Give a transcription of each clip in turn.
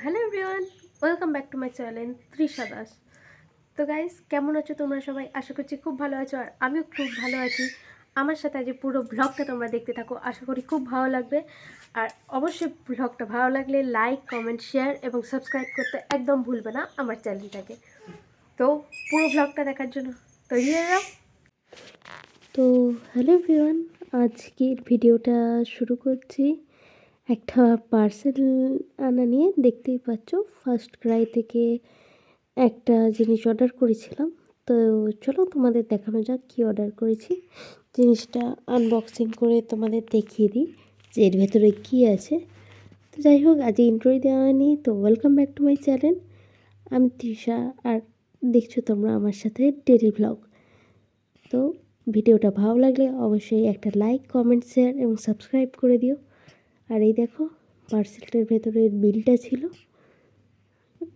Hello everyone, welcome back to my channel Trisha Das. তো guys, কেমন আছো তোমরা সবাই? আশা করছি খুব ভালো আছো আর আমিও খুব ভালো আছি। আমার সাথে আজ পুরো ব্লগটা তোমরা দেখতে থাকো, আশা করি খুব ভালো লাগবে। আর অবশ্যই ব্লগটা ভালো লাগলে লাইক, কমেন্ট, শেয়ার এবং সাবস্ক্রাইব করতে একদম ভুলবে না আমার চ্যানেলটাকে। তো পুরো ব্লগটা দেখার জন্য তৈরি হয়ে যাও। তো হ্যালো এভরিওয়ান, আজকের ভিডিওটা শুরু করছি। একটা পার্সেল আনা নিয়ে দেখতেই পাচ্ছ। ফার্স্ট ক্রাই থেকে একটা জিনিস অর্ডার করেছিলাম। তো চলো তোমাদের দেখানো যাক কী অর্ডার করেছি। জিনিসটা আনবক্সিং করে তোমাদের দেখিয়ে দিই যে এর ভেতরে কী আছে। তো যাই হোক, আজ ইন্ট্রোই দেওয়া হয়নি। তো welcome back to my channel আমি তৃষা আর দেখছ তোমরা আমার সাথে ডেলি ব্লগ তো ভিডিওটা ভালো লাগলে অবশ্যই একটা লাইক কমেন্ট শেয়ার এবং সাবস্ক্রাইব করে দিও। আর এই দেখো পার্সেলটার ভেতরে বিলটা ছিল।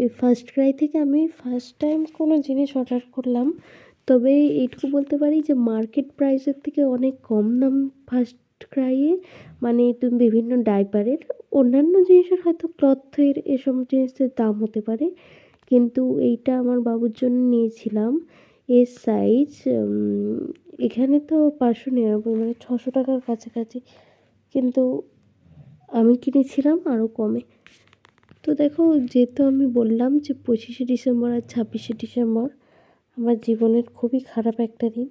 এই ফার্স্ট ক্রাই থেকে আমি ফার্স্ট টাইম কোনো জিনিস অর্ডার করলাম। তবে এইটুকু বলতে পারি যে মার্কেট প্রাইসের থেকে অনেক কম দাম ফার্স্ট ক্রাইয়ে মানে তুমি বিভিন্ন ডাইপারের অন্যান্য জিনিসের হয়তো ক্লথের এসব জিনিসের দাম হতে পারে। কিন্তু এইটা আমার বাবুর জন্য নিয়েছিলাম। এর সাইজ এখানে তো পাঁচশো নিরানব্বই মানে ছশো টাকার কাছাকাছি। কিন্তু আমি কিনেছিলাম আরও কমে। তো দেখো, যেহেতু আমি বললাম যে পঁচিশে ডিসেম্বর আর ছাব্বিশে ডিসেম্বর আমার জীবনের খুবই খারাপ একটা দিন,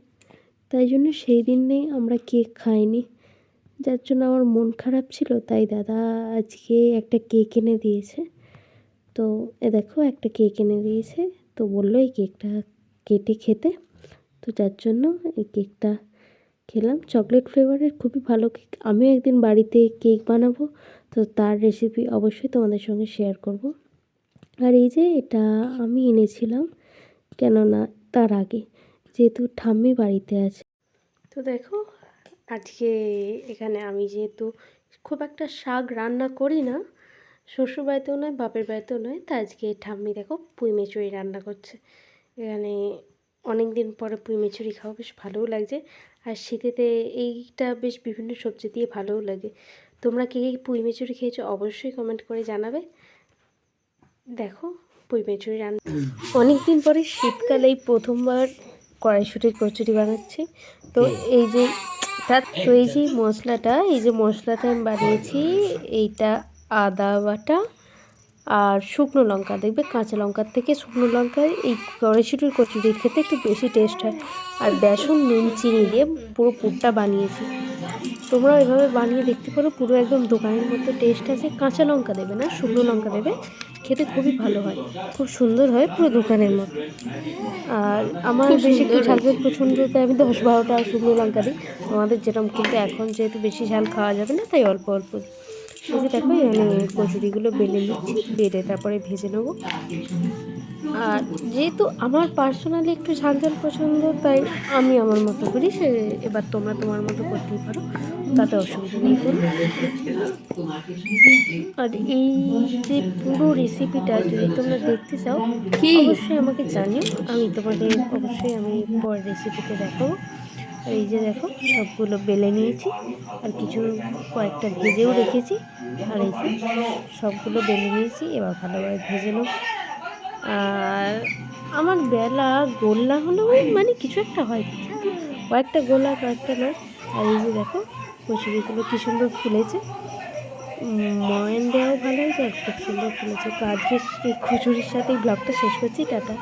তাই জন্য সেই দিনে আমরা কেক খাইনি। যার জন্য আমার মন খারাপ ছিল, তাই দাদা আজকে একটা কেক এনে দিয়েছে। তো এ দেখো, একটা কেক এনে দিয়েছে, তো বলল এই কেকটা কেটে খেতে। তো যার জন্য এই কেকটা খেলাম। চকলেট ফ্লেভারের খুবই ভালো কেক আমিও একদিন বাড়িতে কেক বানাবো। তো তার রেসিপি অবশ্যই তোমাদের সঙ্গে শেয়ার করব। আর এই যে এটা আমি এনেছিলাম, কেননা তার আগে যেহেতু ঠাম্মি বাড়িতে আছে। তো দেখো, আজকে এখানে আমি যেহেতু খুব একটা শাক রান্না করি না, শ্বশুর বাড়িতেও নয়, বাপের বাড়িতেও নয়, তা আজকে ঠাম্মি দেখো পুঁই মেচুরি রান্না করছে। এখানে অনেক দিন পরে পুঁই মেচুরি খাওয়া বেশ ভালোও লাগছে। আর শীতেতে এইটা বেশ বিভিন্ন সবজি দিয়ে ভালোও লাগে। তোমরা কে কে পুঁই মেচুরি খেয়েছো অবশ্যই কমেন্ট করে জানাবে। দেখো পুঁই মেচুরি রান্না অনেক দিন পরে শীতকালে এই প্রথমবার কড়াইশুটির কচুরি বানাচ্ছি। তো এই যে তার তো এই যে মশলাটা এই যে মশলাটা আমি বানিয়েছি এইটা আদা বাটা আর শুকনো লঙ্কা দেখবে কাঁচা লঙ্কার থেকে শুকনো লঙ্কায় এই কড়াইশুটির কচুরির খেতে একটু বেশি টেস্ট হয়। আর বেসন নুন চিনি দিয়ে পুরো পুরটা বানিয়েছি। তোমরা এভাবে বানিয়ে দেখতে পারো পুরো একদম দোকানের মতো টেস্ট আছে। কাঁচা লঙ্কা দেবে না শুকনো লঙ্কা দেবে। খেতে খুবই ভালো হয়। খুব সুন্দর হয় পুরো দোকানের মতো। আর আমার বেশি একটু ঝালকে পছন্দ তাই আমি দশ বারোটা শুকনো লঙ্কা দিই। আমাদের যেরকম কিন্তু এখন যেহেতু বেশি ঝাল খাওয়া যাবে না তাই অল্প অল্প দিই। এই যে দেখো এখানে কচুরিগুলো বেলে নিচ্ছি বেলে তারপরে ভেজে নেব। আর যেহেতু আমার পার্সোনালি একটু ঝাল ঝাল পছন্দ তাই আমি আমার মতো করি সে এবার তোমরা তোমার মতো করতেই পারো তাতে অসুবিধা নেই কোনো। আর এই যে পুরো রেসিপিটা যদি তোমরা দেখতে চাও অবশ্যই আমাকে জানিও আমি তোমাদের অবশ্যই আমি পরের রেসিপিতে দেখাবো। আর এই যে দেখো, সবগুলো বেলে নিয়েছি, আর কিছু কয়েকটা ভেজেও রেখেছি। আর এই যে সবগুলো বেলে নিয়েছি, এবার ভালোভাবে ভেজে নেব। আর আমার বেলা গোল্লা হলেও মানে কিছু একটা হয়, কয়েকটা গোলা কয়েকটা নয় আর এই যে দেখো, কচুরিগুলো কী সুন্দর ফুলেছে। ময়ন দেওয়াও ভালো হয়েছে, আর খুব সুন্দর ফুলেছে। তো আজকে এই কচুরির সাথে এই ব্লগটা শেষ করছি, টাটা।